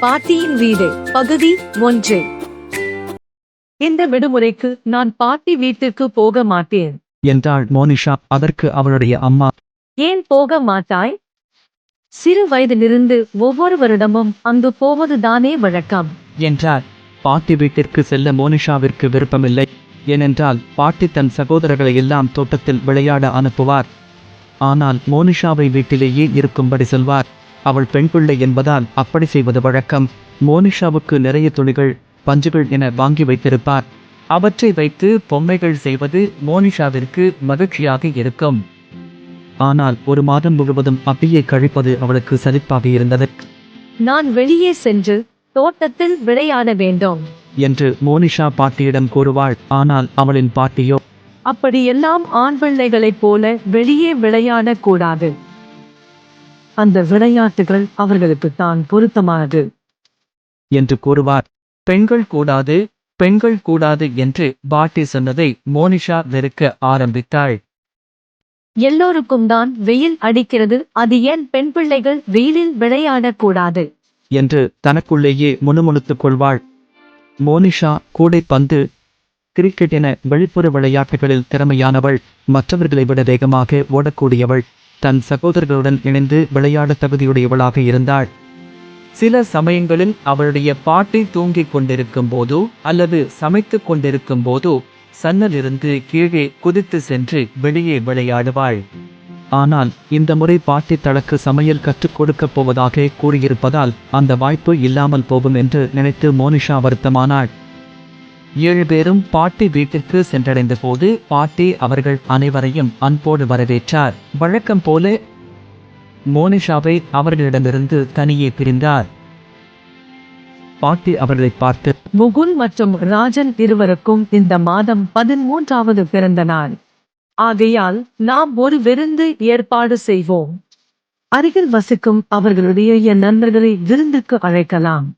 பாட்டியின் வீடு பகுதி ஒன்று. இந்த விடுமுறைக்கு நான் பாட்டி வீட்டுக்கு போக மாட்டேன். என்றாள் மோனிஷா அதற்கு அவளுடைய அம்மா. ஏன் போக மாட்டாய்? சிறு வயதிலிருந்து ஒவ்வொரு வருடமும் அங்கு போவதுதானே வழக்கம். என்றார் பாட்டி வீட்டிற்கு செல்ல மோனிஷாவிற்கு விருப்பமில்லை. ஏனென்றால் பாட்டி தன் சகோதரர்களை எல்லாம் தோட்டத்தில் விளையாட அனுப்புவார். ஆனால் மோனிஷாவை வீட்டிலேயே இருக்கும்படி சொல்வார். அவள் பெண் பிள்ளை என்பதால் அப்படி செய்வது வழக்கம். மோனிஷாவுக்கு நிறைய துணிகள் பஞ்சுகள் என வாங்கி வைத்திருப்பார். அவற்றை வைத்து பொம்மைகள் செய்வது மோனிஷாவிற்கு மகிழ்ச்சியாக இருக்கும். ஆனால் ஒரு மாதம் முழுவதும் அப்படியே கழிப்பது அவளுக்கு சலிப்பாக இருந்தது. நான் வெளியே சென்று தோட்டத்தில் விளையாட வேண்டும். என்று மோனிஷா பாட்டியிடம் கூறுவாள். ஆனால் அவளின் பாட்டியோ? அப்படியெல்லாம் ஆண் பிள்ளைகளைப் போல வெளியே விளையாடக் கூடாது. அந்த விளையாட்டுகள் அவர்களுக்கு தான் பொருத்தமானது. என்று கூறுவார். பெண்கள் கூடாது பெண்கள் கூடாது என்று பாட்டி சொன்னதை மோனிஷா வெறுக்க ஆரம்பித்தாள். எல்லோருக்கும் தான் வெயில் அடிக்கிறது அது ஏன் பெண் பிள்ளைகள் வெயிலில் விளையாடக் கூடாது? என்று தனக்குள்ளேயே முணுமுணுத்துக் கொள்வாள். மோனிஷா கூடைப்பந்து கிரிக்கெட் என வெளிப்புற விளையாட்டுகளில் திறமையானவள் மற்றவர்களை விட வேகமாக ஓடக்கூடியவள். தன் சகோதரர்களுடன் இணைந்து விளையாட தகுதியுடையவளாக இருந்தாள். சில சமயங்களில் அவளுடைய பாட்டி தூங்கிக் கொண்டிருக்கும் போதோ அல்லது சமைத்துக் கொண்டிருக்கும் போதோ சன்னலிருந்து கீழே குதித்து சென்று வெளியே விளையாடுவாள். ஆனால் இந்த முறை பாட்டி தனக்கு சமையல் கற்றுக் கொடுக்கப் போவதாக கூறியிருப்பதால் அந்த வாய்ப்பு இல்லாமல் போகும் என்று நினைத்து மோனிஷா வருத்தமானாள். ஏழு பேரும் பாட்டி வீட்டிற்கு சென்றடைந்த போது பாட்டி அவர்கள் அனைவரையும் அன்போடு வரவேற்றார். வழக்கம் போல மோனிஷாவை அவர்களிடமிருந்து தனியே பிரிந்தார். பாட்டி அவர்களை பார்த்து முகுல் மற்றும் ராஜன் இருவருக்கும் இந்த மாதம் பதிமூன்றாவது பிறந்த நாள். ஆகையால் நாம் ஒரு விருந்து ஏற்பாடு செய்வோம். அருகில் வசிக்கும் அவர்களுடைய என் நண்பர்களை விருந்துக்கு அழைக்கலாம்.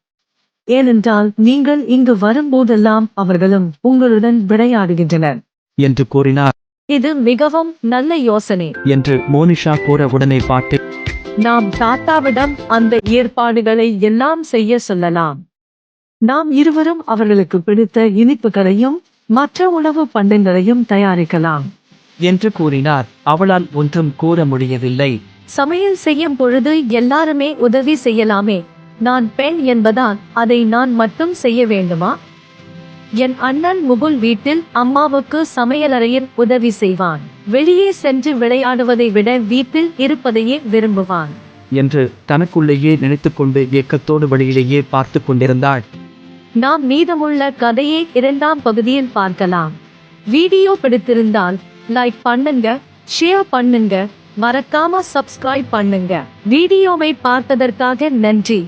ஏனென்றால் நீங்கள் இங்கு வரும்போதெல்லாம் அவர்களும் உங்களுடன் விளையாடுகின்றனர். என்று கூறினார். இது மிகவும் நல்ல யோசனை. என்று மோனிஷா கூற உடனே பாட்டி நாம் தாத்தாவிடம் அந்த ஏற்பாடுகளை எல்லாம் செய்ய சொல்லலாம். நாம் இருவரும் அவர்களுக்கு பிடித்த இனிப்புகளையும் மற்ற உணவு பண்டங்களையும் தயாரிக்கலாம். என்று கூறினார். அவளால் ஒன்றும் கூற முடியவில்லை. சமையல் செய்யும் பொழுது எல்லாருமே உதவி செய்யலாமே. நான் பெண் என்பதால் அதை நான் மட்டும் செய்ய வேண்டுமா? என் அண்ணன் முகுல் வீட்டில் அம்மாவுக்கு சமையலறையில் உதவி செய்வான். வெளியே சென்று விளையாடுவதை விட வீட்டில் இருப்பதையே விரும்புவான். என்று தனக்குள்ளேயே நினைத்துக்கொண்டு ஏக்கத்தோடு வழியிலேயே பார்த்து கொண்டிருந்தாள். நாம் மீதமுள்ள கதையை இரண்டாம் பகுதியில் பார்க்கலாம். வீடியோ பிடித்திருந்தால் லைக் பண்ணுங்க ஷேர் பண்ணுங்க மறக்காம சப்ஸ்கிரைப் பண்ணுங்க. வீடியோவை பார்த்ததற்காக நன்றி.